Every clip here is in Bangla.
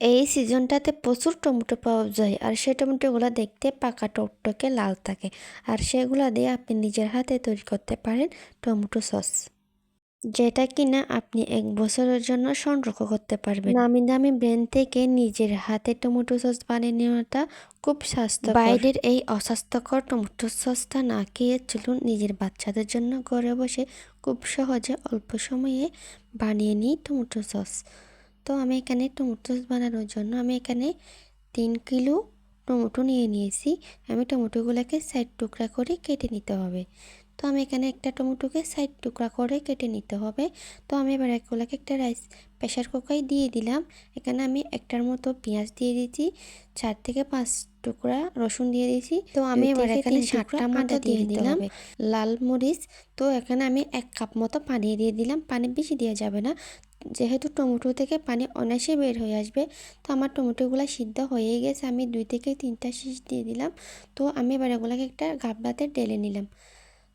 এই সিজনটাতে প্রচুর টমেটো পাওয়া যায় আর সেই টমেটোগুলো দেখতে পাকা টকটকে লাল থাকে। আর সেগুলো দিয়ে আপনি নিজের হাতে তৈরি করতে পারেন টমেটো সস। যেটা কিনা আপনি এক বছরের জন্য সংরক্ষণ করতে পারবেন। নামি দামি ব্র্যান্ড থেকে নিজের হাতে টমেটো সস বানিয়ে নেওয়াটা খুব স্বাস্থ্য বাইরের এই অস্বাস্থ্যকর টমেটো সসটা না খেয়ে চলুন নিজের বাচ্চাদের জন্য ঘরে বসে খুব সহজে অল্প সময়ে বানিয়ে নিই টমেটো সস। তো আমি এখানে টমেটো সস বানানোর জন্য আমি এখানে তিন কিলো টমেটো নিয়ে নিয়েছি। আমি টমেটোগুলোকে সাইড টুকরা করে কেটে নিতে হবে। তো আমি এখানে একটা টমেটোকে সাইড টুকরা করে কেটে নিতে হবে। তো আমি এবার একগুলোকে একটা রাইস প্রেশার কুকারে দিয়ে দিলাম। এখানে আমি একটার মতো পেঁয়াজ দিয়ে দিয়েছি। চার থেকে পাঁচ টুকরা রসুন দিয়ে দিয়েছি। তো আমি এবার এখানে সাতটা মতো দিয়ে দিলাম। লাল মরিচ। তো এখানে আমি এক কাপ মতো পানি দিয়ে দিলাম। পানি বেশি দেওয়া যাবে না। যেহেতু টমেটো থেকে পানি অনায়াসে বের হয়ে আসবে তো আমার টমেটোগুলো সিদ্ধ হয়ে গেছে। আমি দুই থেকে তিনটা শীষ দিয়ে দিলাম। তো আমি এবার এগুলোকে একটা গাবলাতে ঢেলে নিলাম।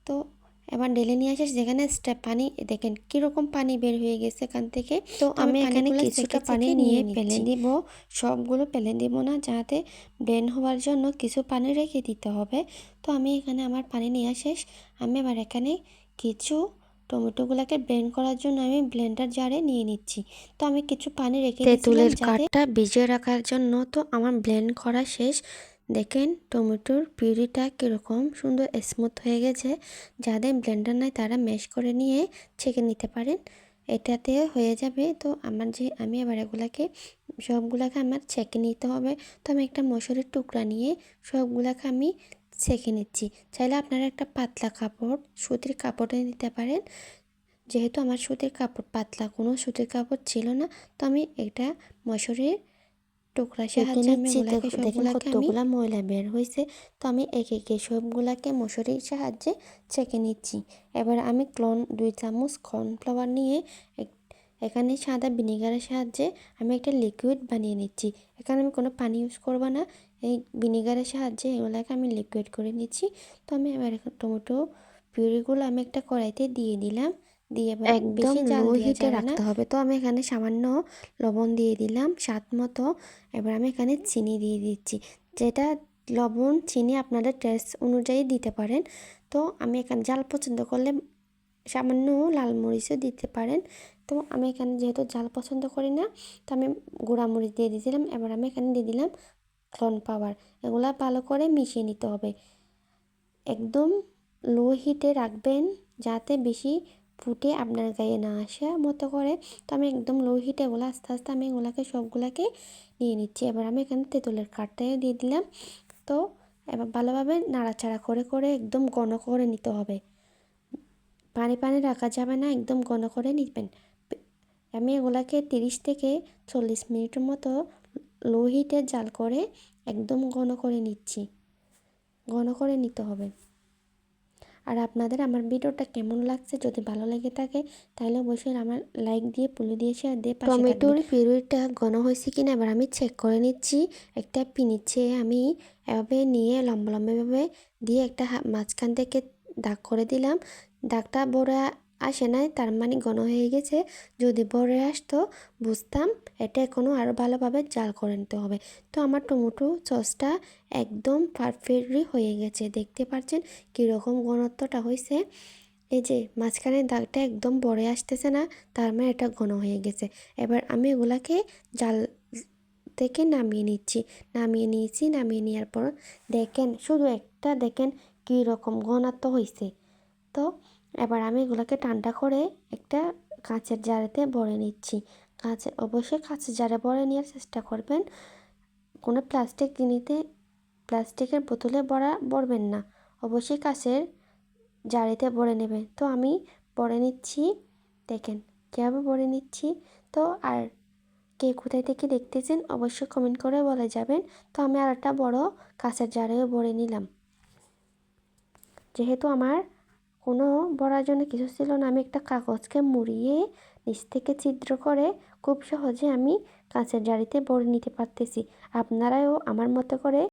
তো এবার ঢেলে নিয়ে আসে যেখানে স্টেপ পানি দেখেন কীরকম পানি বের হয়ে গেছে এখান থেকে। তো আমি এখানে কিছুটা পানি নিয়ে ফেলে দিব। সবগুলো ফেলে দিব না যাতে ব্রেন হওয়ার জন্য কিছু পানি রেখে দিতে হবে। তো আমি এখানে আমার পানি নেওয়া শেষ। আমি এবার এখানে কিছু টমেটোগুলোকে ব্লেন্ড করার জন্য আমি ব্লেন্ডার জারে নিয়ে নিচ্ছি। তো আমি কিছু পানি রেখে তেঁতুলের কাঠটা ভিজিয়ে রাখার জন্য তো আমার ব্লেন্ড করা শেষ। দেখেন টমেটোর পিউরিটা কীরকম সুন্দর স্মুথ হয়ে গেছে। যাদের ব্লেন্ডার নাই তারা ম্যাশ করে নিয়ে ছেঁকে নিতে পারেন। এটাতে হয়ে যাবে তো আমার যে আমি এবার এগুলাকে সবগুলাকে আমার ছেঁকে নিতে হবে। তো আমি একটা মশুরের টুকরা নিয়ে সবগুলাকে আমি ছেঁকে নিচ্ছি। চাইলে আপনারা একটা পাতলা কাপড়, সুতির কাপড়ে নিতে পারেন। যেহেতু আমার সুতির কাপড় পাতলা, কোনো সুতির কাপড় ছিল না। তো আমি এটা মশুরের টুকরা সাহায্যে আমি ওগুলাকে সবগুলাকে কতগুলা ময়লা বের হয়েছে। তো আমি একে একে সবগুলাকে মশুরির সাহায্যে ছেঁকে নিচ্ছি। এবার আমি ক্লন দুই চামচ কর্নফ্লাওয়ার নিয়ে এখানে সাদা ভিনেগারের সাহায্যে আমি একটা লিকুইড বানিয়ে নিচ্ছি। এখানে আমি কোনো পানি ইউজ করব না। এই ভিনেগারের সাহায্যে এগুলাকে আমি লিকুইড করে নিচ্ছি। তো আমি এবার এখন টমেটো পিউরিগুলো আমি একটা কড়াইতে দিয়ে দিলাম। দিয়ে একদম লো হিটে রাখতে হবে। তো আমি এখানে সামান্য লবণ দিয়ে দিলাম স্বাদ মতো। এবার আমি এখানে চিনি দিয়ে দিচ্ছি। যেটা লবণ চিনি আপনাদের টেস্ট অনুযায়ী দিতে পারেন। তো আমি এখানে জাল পছন্দ করলে সামান্য লাল মরিচও দিতে পারেন। তো আমি এখানে যেহেতু জাল পছন্দ করি না তো আমি গুঁড়া মরিচ দিয়ে দিয়েছিলাম। এবার আমি এখানে দিয়ে দিলাম কর্ন পাউডার এগুলো ভালো করে মিশিয়ে নিতে হবে। একদম লো হিটে রাখবেন যাতে বেশি ফুটে আপনার গায়ে না আসে মতো করে। তো আমি একদম লো হিটে এগুলো আস্তে আস্তে আমি এগুলাকে সবগুলাকে নিয়ে নিচ্ছি। এবার আমি এখানে তেঁতুলের কাঠটাও দিয়ে দিলাম। তো এবার ভালোভাবে নাড়াচাড়া করে করে একদম ঘন করে নিতে হবে। পানি পানি রাখা যাবে না, একদম ঘন করে নিবেন। আমি এগুলাকে তিরিশ থেকে চল্লিশ মিনিটের মতো লো হিটে জাল করে একদম ঘন করে নিচ্ছি। ঘন করে নিতে হবে। আর আপনাদের আমার ভিডিওটা কেমন লাগছে যদি ভালো লেগে থাকে, তাহলে অবশ্যই আমার লাইক দিয়ে, পুলি দিয়ে শেয়ার দিয়ে টমেটোর পিউরিটা ঘন হয়েছে কিনা এবার আমি চেক করে নিচ্ছি। একটা পিনিচ্ছে আমি এভাবে নিয়ে লম্বা লম্বাভাবে দিয়ে একটা মাঝখান থেকে দাগ করে দিলাম। দাগটা বড় আসে নাই, তার মানে ঘন হয়ে গেছে। যদি বড়ে আসতো, বুঝতাম এটা এখনও আরও ভালোভাবে জাল করে নিতে হবে। তো আমার টমেটো সসটা একদম পারফেক্টলি হয়ে গেছে। দেখতে পাচ্ছেন কীরকম ঘনত্বটা হয়েছে। এই যে মাঝখানে দাগটা একদম বড়ে আসতেছে না, তার মানে এটা ঘন হয়ে গেছে। এবার আমি এগুলাকে জাল থেকে নামিয়ে নিচ্ছি। নামিয়ে নিয়েছি, নামিয়ে নেওয়ার পর দেখেন, শুধু একটা দেখেন কী রকম ঘনত্ব হয়েছে। তো এবার আমি এগুলোকে ঠান্ডা করে একটা কাঁচের জারেতে ভরে নিচ্ছি। কাঁচের অবশ্যই কাঁচের জারে ভরে নেওয়ার চেষ্টা করবেন। কোনো প্লাস্টিক জিনিসে প্লাস্টিকের বোতলে ভরা, ভরবেন না। অবশ্যই কাঁচের জারিতে ভরে নেবেন। তো আমি ভরে নিচ্ছি, দেখেন কীভাবে ভরে নিচ্ছি। তো আর কে কোথায় থেকে দেখতেছেন, অবশ্যই কমেন্ট করে বলে যাবেন। তো আমি আর একটা বড়ো কাঁচের জারেও ভরে নিলাম। যেহেতু আমার কোনো বড়ার জন্য কিছু ছিল না। আমি একটা কাগজকে মুড়িয়ে নিচ থেকে ছিদ্র করে খুব সহজে আমি কাঁচের জারিতে ভরে নিতে পারতেছি। আপনারাও আমার মতো করে